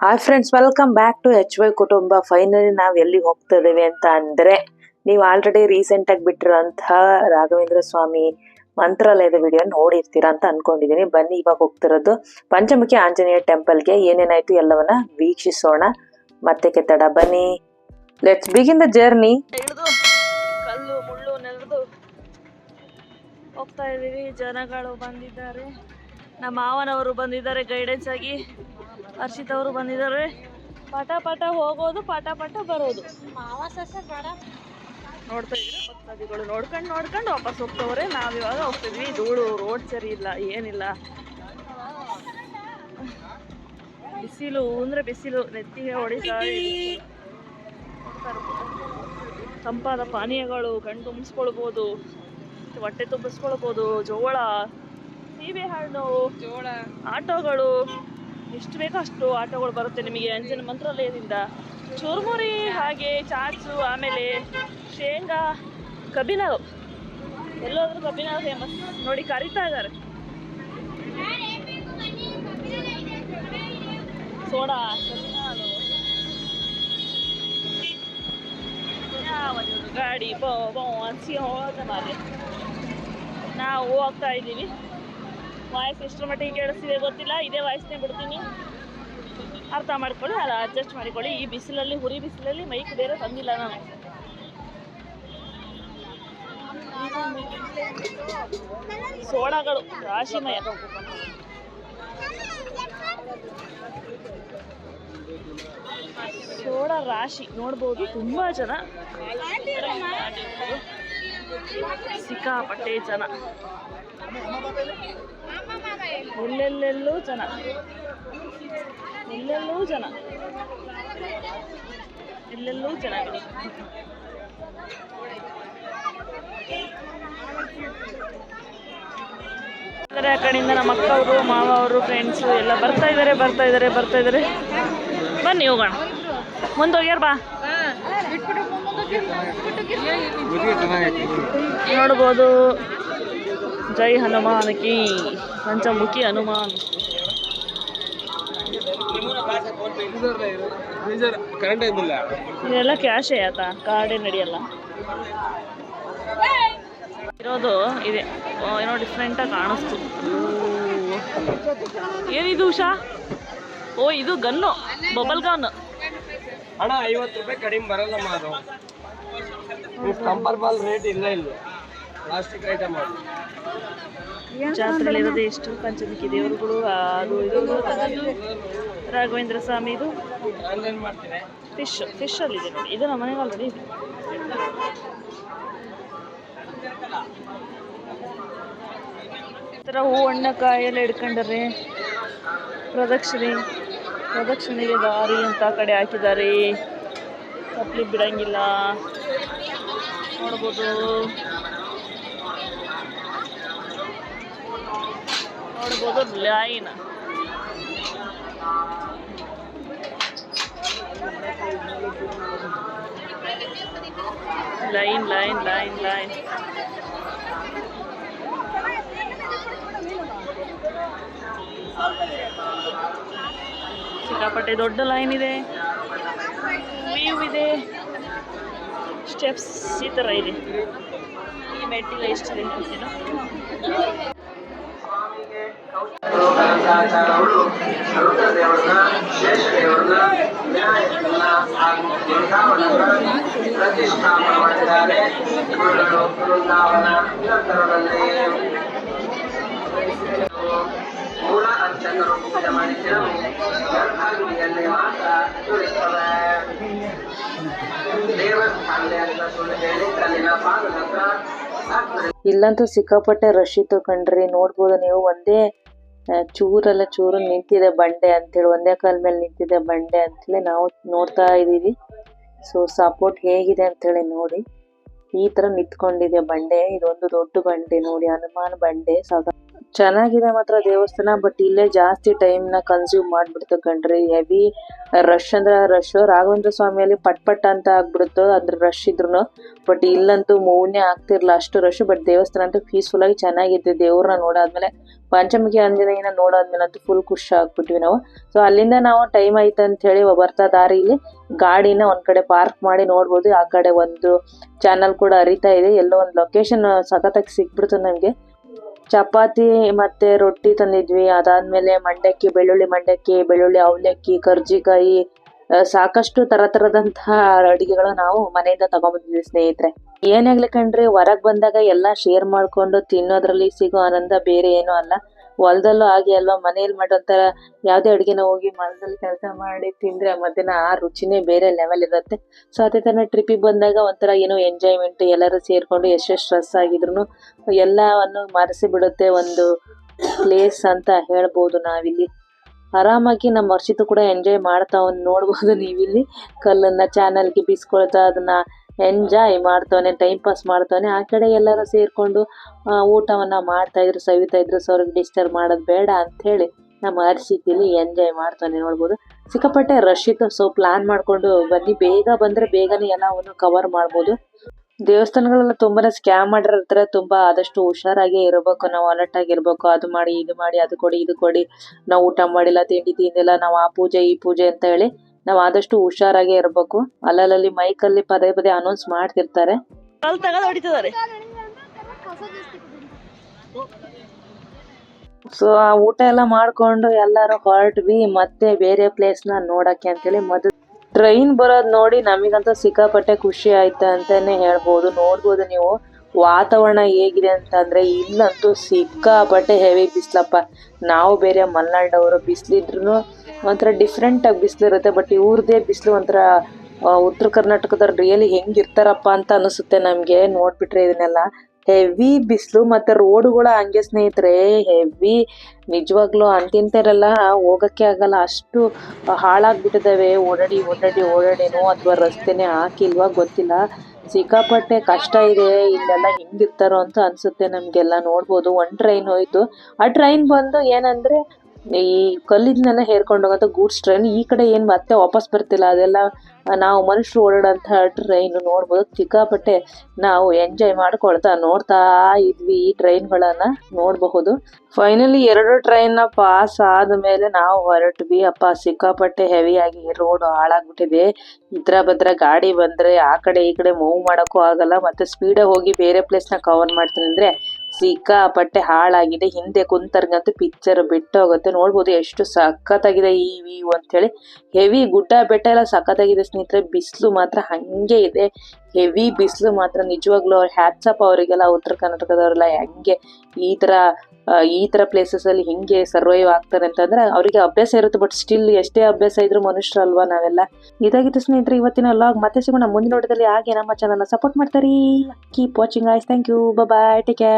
Hi friends welcome back to H Y ಕುಟುಂಬ finally ನಾವು ಎಲ್ಲಿ ಹೋಗ್ತಾ ಇದ್ದೀವಿ ಅಂತ ಅಂದ್ರೆ, ನೀವು ಆಲ್ರೆಡಿ ರೀಸೆಂಟ್ ಆಗಿ ಬಿಟ್ಟಿರೋಂತಹ ರಾಘವೇಂದ್ರ ಸ್ವಾಮಿ ಮಂತ್ರಾಲಯದ ವಿಡಿಯೋ ನೋಡಿರ್ತೀರಾ ಅಂತ ಅನ್ಕೊಂಡಿದೀನಿ. ಬನ್ನಿ, ಇವಾಗ ಹೋಗ್ತಿರೋದು ಪಂಚಮುಖಿ ಆಂಜನೇಯ ಟೆಂಪಲ್ಗೆ ಏನೇನಾಯ್ತು ಎಲ್ಲವನ್ನ ವೀಕ್ಷಿಸೋಣ. ಮತ್ತೆ ಕೆತ್ತಡ, ಬನ್ನಿ. ಲೆಟ್ಸ್ ಬಿಗಿನ್ ದ ಜರ್ನಿ ಕಲ್ಲು, ಮುಳ್ಳು ಹೋಗ್ತಾ ಇದ್ದೀವಿ ಜನಗಳು ಬಂದಿದ್ದಾರೆ. ನಮ್ಮ ಮಾವನವರು ಬಂದಿದ್ದಾರೆ ಗೈಡೆನ್ಸ್ ಆಗಿ. ಹರ್ಷಿತ್ ಅವರು ಬಂದಿದ್ದಾರೆ. ಪಟ ಪಟ ಹೋಗೋದು ಪಟ ಪಟ ಬರೋದು. ನೋಡ್ತಾ ಇದ್ರೆ ಭಕ್ತಾದಿಗಳು ನೋಡ್ಕೊಂಡು ನೋಡ್ಕೊಂಡು ವಾಪಸ್ ಹೋಗ್ತವ್ರೆ. ನಾವಿವಾಗ ಹೋಗ್ತಿದ್ವಿ ಧೂಳು ರೋಡ್ ಸರಿ ಇಲ್ಲ ಏನಿಲ್ಲ. ಬಿಸಿಲು ಅಂದ್ರೆ ಬಿಸಿಲು. ನೆತ್ತಿಗೆ ಹೊಡಿತಾ. ತಂಪಾದ ಪಾನೀಯಗಳು ಕಣ್ ತುಂಬಿಸ್ಕೊಳ್ಬೋದು ಹೊಟ್ಟೆ ತುಂಬಿಸ್ಕೊಳ್ಬೋದು ಜೋಳ. ಸೀಬೆಹಣ್ಣು ಜೋಳ. ಆಟೋಗಳು. ಎಷ್ಟು ಬೇಕೋ ಅಷ್ಟು ಆಟೋಗಳು ಬರುತ್ತೆ ನಿಮಗೆ ಅಂಜನ ಮಂತ್ರಾಲಯದಿಂದ. ಚುರುಮುರಿ ಹಾಗೆ ಚಾಟ್ಸು ಆಮೇಲೆ ಶೇಂಗಾ ಕಬ್ಬಿನಾಳು. ಎಲ್ಲೋದ್ರೂ ಕಬ್ಬಿನಾಳು ಫೇಮಸ್ ನೋಡಿ ಕರಿತಾ ಇದ್ದಾರೆ. ಸೋಡಾ ಗಾಡಿ ಬೋ ಬೋ ಅನ್ಸಿ ಹೋದ ನಾವು ಹೋಗ್ತಾ ಇದ್ದೀವಿ. ವಾಯ್ಸ್ ಎಷ್ಟರ ಮಟ್ಟಿಗೆ ಕೇಳಿಸ್ತಿದೆ ಗೊತ್ತಿಲ್ಲ. ಇದೇ ವಾಯ್ಸ್ನೇ ಬಿಡ್ತೀನಿ. ಅರ್ಥ ಮಾಡ್ಕೊಳ್ಳಿ, ಅಲ್ಲ ಅಡ್ಜಸ್ಟ್ ಮಾಡಿಕೊಳ್ಳಿ. ಈ ಬಿಸಿಲಲ್ಲಿ, ಹುರಿ ಬಿಸಿಲಲ್ಲಿ ಮೈಕ್ ಬೇರೆ ತಂದಿಲ್ಲ ನಾನು. ಸೋಡಾಗಳು ರಾಶಿಮಯ. ಸೋಡ ರಾಶಿ ನೋಡ್ಬೋದು ತುಂಬಾ ಜನ. ಸಿಕ್ಕಾಪಟ್ಟೆ ಜನ. ಎಲ್ಲೆಲ್ಲೆಲ್ಲೂ ಜನ. ಎಲ್ಲೆಲ್ಲೂ ಜನ. ಎಲ್ಲೆಲ್ಲೂ ಜನ ಆ ಕಡೆಯಿಂದ ನಮ್ಮ ಅಕ್ಕವರು ಮಾವ ಅವರು ಫ್ರೆಂಡ್ಸು ಎಲ್ಲ ಬರ್ತಾ ಇದ್ದಾರೆ ಬರ್ತಾ ಇದ್ದಾರೆ ಬರ್ತಾ ಇದ್ದಾರೆ ಬನ್ನಿ ಹೋಗೋಣ. ಮುಂದೋಗ್ಯಾರ ಬಾ. ನೋಡ್ಬೋದು. ಜೈ ಹನುಮಾನ್ ಕಿ, ಪಂಚಮುಖಿ ಹನುಮಾನ್. ಇದೆಲ್ಲ ಕ್ಯಾಶೇ ಆತ ಕಾರ್ಡೇ ನಡೆಯಲ್ಲ. ಇರೋದು ಇದೆ. ಏನೋ ಡಿಫ್ರೆಂಟಾಗಿ ಕಾಣಿಸ್ತು. ಏನಿದು ಉಷಾ? ಓ, ಇದು ಗನ್ನು, ಬಬಲ್ ಗನ್. ಹಣ ಐವತ್ತು ರೂಪಾಯಿ ಕಡಿಮೆ ಬರಲ್ಲಮ್ಮ ಅದು ಕಂಪರ್ಬಲ್ ರೇಟ್ ಇಲ್ಲ ಇಲ್ಲಿ. ಪ್ಲಾಸ್ಟಿಕ್ ಐಟಮ್ ಅದು. ಜಾತ್ರೆಲಿರೋದು ಎಷ್ಟು ಪಂಚಮುಖಿ ದೇವರುಗಳು ಅದು ಇದು ರಾಘವೇಂದ್ರ ಸ್ವಾಮಿ ಇದು. ಫಿಶ್ ಫಿಶ್ ಫಿಶಲ್ಲಿದೆ ನೋಡಿ. ಇದು ನಮ್ಮ ಮನೆಗೆ ಆಲ್ರೆಡಿ ಇದೆ. ಈ ಥರ ಹೂ ಹಣ್ಣ ಕಾಯೆಲ್ಲ ಹಿಡ್ಕೊಂಡರೆ ಪ್ರದಕ್ಷಿಣೆ ಪ್ರದಕ್ಷಿಣೆಗೆ ದಾರಿ ಅಂತ ಆ ಕಡೆ ಹಾಕಿದ್ದಾರೆ. ತಪ್ಪಲಿ ಬಿಡಂಗಿಲ್ಲ. ನೋಡ್ಬೋದು. ನೋಡ್ಬೋದು line line line line line ಸಿಕ್ಕಾಪಟ್ಟೆ ದೊಡ್ಡ ಲೈನ್ ಇದೆ. ವ್ಯೂ ಇದೆ. ಸ್ಟೆಪ್ಸ್ ಈ ಥರ ಇದೆ. ಈ ಮೆಟ್ಟಿಲು ಎಷ್ಟಿದೆ ಗೊತ್ತಿಲ್ಲ ಪ್ರತಿಷ್ಠಾಪನೆ ಮಾಡಿದ್ದಾರೆ. ಇವುಗಳು ವೃಂದಾವನ ನಿರಂತರದಲ್ಲಿ ಮೂಲ ಅರ್ಚಕರು ಪೂಜೆ ಮಾಡಿದ್ದರು? ಗರ್ಭಗುಡಿಯಲ್ಲಿ ಮಾತ್ರ ಇರುತ್ತವೆ ದೇವಸ್ಥಾನದಲ್ಲಿ ಅಂತ ಇಲ್ಲಂತೂ ಸಿಕ್ಕಾಪಟ್ಟೆ ರಶ್ ಇತ್ತು ಕಣ್ರಿ. ನೋಡ್ಬೋದು ನೀವು ಒಂದೇ ಚೂರಲ್ಲ ಚೂರು ನಿಂತಿದೆ ಬಂಡೆ ಅಂತೇಳಿ. ಒಂದೇ ಕಾಲ ಮೇಲೆ ನಿಂತಿದೆ ಬಂಡೆ ಅಂತೇಳಿ ನಾವು ನೋಡ್ತಾ ಇದೀವಿ ಸೊ ಸಪೋರ್ಟ್ ಹೇಗಿದೆ ಅಂತೇಳಿ ನೋಡಿ. ಈ ತರ ನಿಂತ್ಕೊಂಡಿದೆ ಬಂಡೆ. ಇದೊಂದು ದೊಡ್ಡ ಬಂಡೆ ನೋಡಿ. ಹನುಮಾನ್ ಬಂಡೆ. ಸಾಗ ಚೆನ್ನಾಗಿದೆ ಮಾತ್ರ ದೇವಸ್ಥಾನ ಬಟ್ ಇಲ್ಲೇ ಜಾಸ್ತಿ ಟೈಮ್ನ ಕನ್ಸ್ಯೂಮ್ ಮಾಡ್ಬಿಡ್ತು ಕಣ್ರಿ. ಹೆವಿ ರಶ್ ಅಂದ್ರೆ ರಶ್ ರಾಘವೇಂದ್ರ ಸ್ವಾಮಿಯಲ್ಲಿ ಪಟ್ ಪಟ್ ಅಂತ ಆಗ್ಬಿಡುತ್ತು ಅದ್ರ ರಶ್ ಇದ್ರು ಬಟ್ ಇಲ್ಲಂತೂ ಮೂವ್ನೇ ಆಗ್ತಿರ್ಲಿಲ್ಲ ಅಷ್ಟು ರಶ್ ಬಟ್ ದೇವಸ್ಥಾನ ಅಂತೂ ಪೀಸ್ಫುಲ್ ಆಗಿ ಚೆನ್ನಾಗಿತ್ತು ದೇವ್ರನ್ನ ನೋಡಾದ್ಮೇಲೆ. ಪಂಚಮುಖಿ ಆಂಜನೇಯನ ನೋಡಾದ್ಮೇಲೆ ಅಂತೂ ಫುಲ್ ಖುಷಿ ಆಗ್ಬಿಟ್ವಿ ನಾವು. ಸೊ ಅಲ್ಲಿಂದ ನಾವು ಟೈಮ್ ಆಯ್ತು ಅಂತ ಹೇಳಿ ಬರ್ತಾ ದಾರಿಲಿ ಗಾಡಿನ ಒಂದ್ ಕಡೆ ಪಾರ್ಕ್ ಮಾಡಿ ನೋಡ್ಬೋದು, ಆ ಕಡೆ ಒಂದು ಚಾನಲ್ ಕೂಡ ಅರಿತಾ ಇದೆ. ಎಲ್ಲೋ ಒಂದು ಲೊಕೇಶನ್ ಸಖತ್ತಾಗಿ ಸಿಕ್ಬಿಡ್ತು ನಮ್ಗೆ. ಚಪಾತಿ ಮತ್ತೆ ರೊಟ್ಟಿ ತಂದಿದ್ವಿ. ಅದಾದ್ಮೇಲೆ ಮಂಡಕ್ಕಿ, ಬೆಳ್ಳುಳ್ಳಿ ಮಂಡಕ್ಕಿ, ಬೆಳ್ಳುಳ್ಳಿ ಅವಲಕ್ಕಿ, ಕರ್ಜಿಕಾಯಿ ಸಾಕಷ್ಟು ತರ ತರದಂತಹ ಅಡಿಗೆಗಳು ನಾವು ಮನೆಯಿಂದ ತಗೊಂಡ್ಬಂದಿದ್ವಿ ಸ್ನೇಹಿತರೆ. ಏನಾಗ್ಲಿ ಕಣ್ರಿ, ಹೊರಗ್ ಬಂದಾಗ ಎಲ್ಲಾ ಶೇರ್ ಮಾಡ್ಕೊಂಡು ತಿನ್ನೋದ್ರಲ್ಲಿ ಸಿಗೋ ಆನಂದ ಬೇರೆ ಏನೂ ಅಲ್ಲ. ಹೊಲದಲ್ಲೂ ಹಾಗೆ ಅಲ್ವಾ? ಮನೇಲಿ ಮಾಡೋಂಥ ಯಾವ್ದೇ ಅಡುಗೆನ ಹೋಗಿ ಹೊಲದಲ್ಲಿ ಕೆಲಸ ಮಾಡಿ ತಿಂದ್ರೆ ಮಧ್ಯಾಹ್ನ ಆ ರುಚಿನೇ ಬೇರೆ ಲೆವೆಲ್ ಇರುತ್ತೆ. ಸೊ ಅದೇ ತರ ಟ್ರಿಪ್ಪಿಗೆ ಬಂದಾಗ ಒಂಥರ ಏನೋ ಎಂಜಾಯ್ಮೆಂಟ್ ಎಲ್ಲರೂ ಸೇರ್ಕೊಂಡು ಎಷ್ಟೇ ಸ್ಟ್ರೆಸ್ ಆಗಿದ್ರು ಎಲ್ಲವನ್ನು ಮರೆಸಿ ಬಿಡುತ್ತೆ ಒಂದು ಪ್ಲೇಸ್ ಅಂತ ಹೇಳ್ಬೋದು ನಾವಿಲ್ಲಿ. ಆರಾಮಾಗಿ ನಮ್ಮ ವರ್ಷಿತು ಕೂಡ ಎಂಜಾಯ್ ಮಾಡ್ತಾ ಒಂದು ನೋಡ್ಬೋದು ನೀವಿಲ್ಲಿ. ಕಲ್ಲನ್ನ ಚಾನಲ್ಗೆ ಬೀಸ್ಕೊಳ್ತಾ ಅದನ್ನ ಎಂಜಾಯ್ ಮಾಡ್ತಾನೆ ಟೈಮ್ ಪಾಸ್ ಮಾಡ್ತಾನೆ ಆ ಕಡೆ ಎಲ್ಲರೂ ಸೇರ್ಕೊಂಡು ಮಾಡ್ತಾ ಇದ್ರು, ಸವಿತಾ ಇದ್ರು ಸೊ ಅವ್ರಿಗೆ ಡಿಸ್ಟರ್ಬ್ ಮಾಡೋದು ಬೇಡ ಅಂತ ಹೇಳಿ ನಮ್ಮ ತಿಲ್ಲಿ ಎಂಜಾಯ್ ಮಾಡ್ತಾನೆ ನೋಡ್ಬೋದು. ಸಿಕ್ಕಾಪಟ್ಟೆ ರಶ್ ಸೊ ಪ್ಲಾನ್ ಮಾಡ್ಕೊಂಡು ಬನ್ನಿ. ಬೇಗ ಬಂದ್ರೆ ಬೇಗನೆ ಎಲ್ಲವನ್ನು ಕವರ್ ಮಾಡ್ಬೋದು. ದೇವಸ್ಥಾನಗಳೆಲ್ಲ ತುಂಬಾನೇ ಸ್ಕ್ಯಾಮ್ ಮಾಡಿರ್ತಾರೆ ತುಂಬಾ ಆದಷ್ಟು ಹುಷಾರಾಗಿ ಇರಬೇಕು. ನಾವು ಅಲರ್ಟ್ ಆಗಿರ್ಬೇಕು. ಅದು ಮಾಡಿ, ಇದು ಮಾಡಿ, ಅದು ಕೊಡಿ, ಇದು ಕೊಡಿ. ನಾವು ಊಟ ಮಾಡಿಲ್ಲ, ತಿಂಡಿ ತಿಂದಿಲ್ಲ. ನಾವು ಆ ಪೂಜೆ, ಈ ಪೂಜೆ ಅಂತ ಹೇಳಿ ನಾವು ಆದಷ್ಟು ಹುಷಾರಾಗಿ ಇರಬೇಕು. ಅಲ್ಲಲ್ಲಿ ಮೈಕಲ್ಲಿ ಪದೇ ಪದೇ ಅನೌನ್ಸ್ ಮಾಡ್ತಿರ್ತಾರೆ. ಸೊ ಆ ಊಟ ಎಲ್ಲ ಮಾಡ್ಕೊಂಡು ಎಲ್ಲರೂ ಹೊರಟ್ವಿ. ಮತ್ತೆ ಬೇರೆ ಪ್ಲೇಸ್ನ ನೋಡಕ್ಕೆ ಅಂತೇಳಿ ಮೊದಲು ಟ್ರೈನ್ ಬರೋದ್ ನೋಡಿ ನಮಗಂತೂ ಸಿಕ್ಕಾಪಟ್ಟೆ ಖುಷಿ ಆಯ್ತು ಅಂತಾನೆ ಹೇಳ್ಬೋದು. ನೋಡ್ಬೋದು ನೀವು ವಾತಾವರಣ ಹೇಗಿದೆ ಅಂತಂದ್ರೆ ಇಲ್ಲಂತೂ ಸಿಕ್ಕಾಪಟ್ಟೆ ಹೆವಿ ಬಿಸ್ಲಪ್ಪ. ನಾವು ಬೇರೆ ಮಲ್ನಾಡವರು ಬಿಸಿಲಿದ್ರು ಒಂಥರ ಡಿಫ್ರೆಂಟ್ ಆಗಿ ಬಿಸಿಲಿರುತ್ತೆ ಬಟ್ ಇವ್ರದ್ದೇ ಬಿಸಿಲು ಒಂಥರ ಉತ್ತರ ಕರ್ನಾಟಕದವ್ರು ರಿಯಲಿ ಹೆಂಗಿರ್ತಾರಪ್ಪ ಅಂತ ಅನಿಸುತ್ತೆ ನಮಗೆ. ನೋಡ್ಬಿಟ್ರೆ ಇದನ್ನೆಲ್ಲ. ಹೆವಿ ಬಿಸಿಲು ಮತ್ತೆ ರೋಡುಗಳ ಹಂಗೆ ಸ್ನೇಹಿತರೆ ಹೆವಿ ನಿಜವಾಗ್ಲೂ ಅಂತಿಂತರೆಲ್ಲ ಹೋಗಕ್ಕೆ ಆಗಲ್ಲ. ಅಷ್ಟು ಹಾಳಾಗ್ಬಿಟ್ಟಿದಾವೆ. ಓಡಾಡಿ ಓಡಾಡಿ, ಓಡಾಡಿನೋ ಅಥವಾ ರಸ್ತೆನೇ ಹಾಕಿಲ್ವಾ ಗೊತ್ತಿಲ್ಲ. ಸಿಕ್ಕಾಪಟ್ಟೆ ಕಷ್ಟ ಇದೆ. ಇಲ್ಲೆಲ್ಲ ಹೆಂಗಿರ್ತಾರೋ ಅಂತ ಅನ್ಸುತ್ತೆ ನಮಗೆಲ್ಲ. ನೋಡ್ಬೋದು. ಒಂದು ಟ್ರೈನ್ ಹೋಯ್ತು. ಆ ಟ್ರೈನ್ ಬಂದು ಏನಂದ್ರೆ ಈ ಕಲ್ಲಿದ್ನೆಲ್ಲ ಹೇರ್ಕೊಂಡು ಹೋಗೋಂಥ ಗೂಡ್ಸ್ ಟ್ರೈನ್ ಈ ಕಡೆ ಏನ್ ಮತ್ತೆ ವಾಪಸ್ ಬರ್ತಿಲ್ಲ, ಅದೆಲ್ಲ ನಾವು ಮನುಷ್ಯರು ಓಡಾಡೋಂಥ ಟ್ರೈನ್ ನೋಡ್ಬೋದು. ಸಿಕ್ಕಾಪಟ್ಟೆ ನಾವು ಎಂಜಾಯ್ ಮಾಡ್ಕೊಳ್ತಾ ನೋಡ್ತಾ ಇದ್ವಿ ಈ ಟ್ರೈನ್ಗಳನ್ನು ನೋಡಬಹುದು. ಫೈನಲಿ ಎರಡು ಟ್ರೈನ್ ಪಾಸ್ ಆದ್ಮೇಲೆ ನಾವು ಹೊರಟ್ವಿ. ಅಪ್ಪ, ಸಿಕ್ಕಾಪಟ್ಟೆ ಹೆವಿ ಆಗಿ ರೋಡ್ ಹಾಳಾಗ್ಬಿಟ್ಟಿದೆ. ಇದ್ರ ಭದ್ರ ಗಾಡಿ ಬಂದ್ರೆ ಆ ಕಡೆ ಈ ಕಡೆ ಮೂವ್ ಮಾಡಕ್ಕೂ ಆಗಲ್ಲ. ಮತ್ತೆ ಸ್ಪೀಡ್ ಹೋಗಿ ಬೇರೆ ಪ್ಲೇಸ್ನ ಕವರ್ ಮಾಡ್ತೀನಿ ಅಂದ್ರೆ ಸಿಕ್ಕಾಪಟ್ಟೆ ಹಾಳಾಗಿದೆ. ಹಿಂದೆ ಕುಂತರ್ಗಂತೂ ಪಿಕ್ಚರ್ ಬಿಟ್ಟೋಗುತ್ತೆ. ನೋಡ್ಬೋದು ಎಷ್ಟು ಸಖತ್ತಾಗಿದೆ ಈ ಅಂತ ಹೇಳಿ ಹೆವಿ ಗುಡ್ಡ ಬೆಟ್ಟ ಎಲ್ಲ ಸಖತ್ತಾಗಿದೆ ಸ್ನೇಹಿತರೆ. ಬಿಸಿಲು ಮಾತ್ರ ಹಂಗೆ ಇದೆ. ಹೆವಿ ಬಿಸಿಲು ಮಾತ್ರ ನಿಜವಾಗ್ಲೂ ಅವ್ರ ಹ್ಯಾಟ್ಸಪ್ ಅವರಿಗೆಲ್ಲ ಉತ್ತರ ಕರ್ನಾಟಕದವರೆಲ್ಲ ಹೆಂಗೆ ಈ ತರ ಈ ತರ ಪ್ಲೇಸಸ್ ಅಲ್ಲಿ ಹಿಂಗೆ ಸರ್ವೈವ್ ಆಗ್ತಾರೆ ಅಂತಂದ್ರೆ ಅವರಿಗೆ ಅಭ್ಯಾಸ ಇರುತ್ತೆ. ಬಟ್ ಸ್ಟಿಲ್ ಎಷ್ಟೇ ಅಭ್ಯಾಸ ಇದ್ರು ಮನುಷ್ಯರಲ್ವಾ ನಾವೆಲ್ಲ? ಇದಾಗಿತ್ತು ಸ್ನೇಹಿತರೆ ಇವತ್ತಿನ ಲಾಗ್ ಮತ್ತೆ ಸಿಗೋಣ ಮುಂದಿನ ನೋಟದಲ್ಲಿ. ಹಾಗೆ ನಮ್ಮ ಚಾನಲ್ ಸಪೋರ್ಟ್ ಮಾಡ್ತಾರೆ keep watching ಆಯ್ಸ್ thank you bye take care